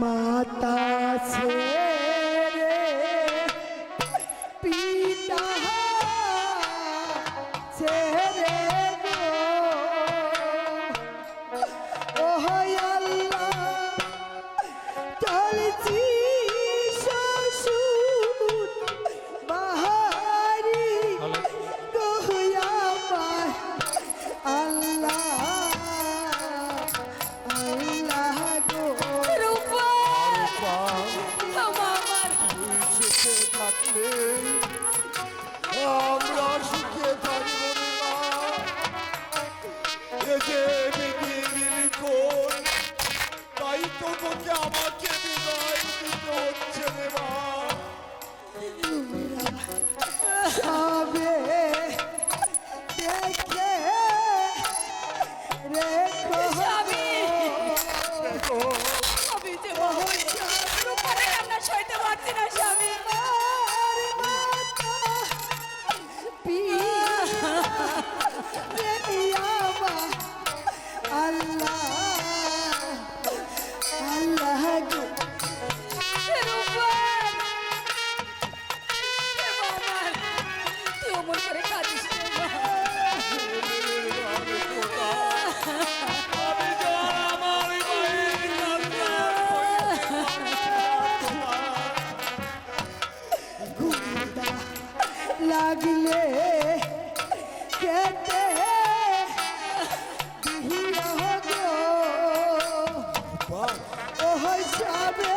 মাতা পিতা ছেড়ে ওহ আল্লাহ চলছি। পৃথিবীর কোন তাই তো আমাকে বিদায় হচ্ছে রে লাগলে কেটে বিহিয়া গো ও হইসাবে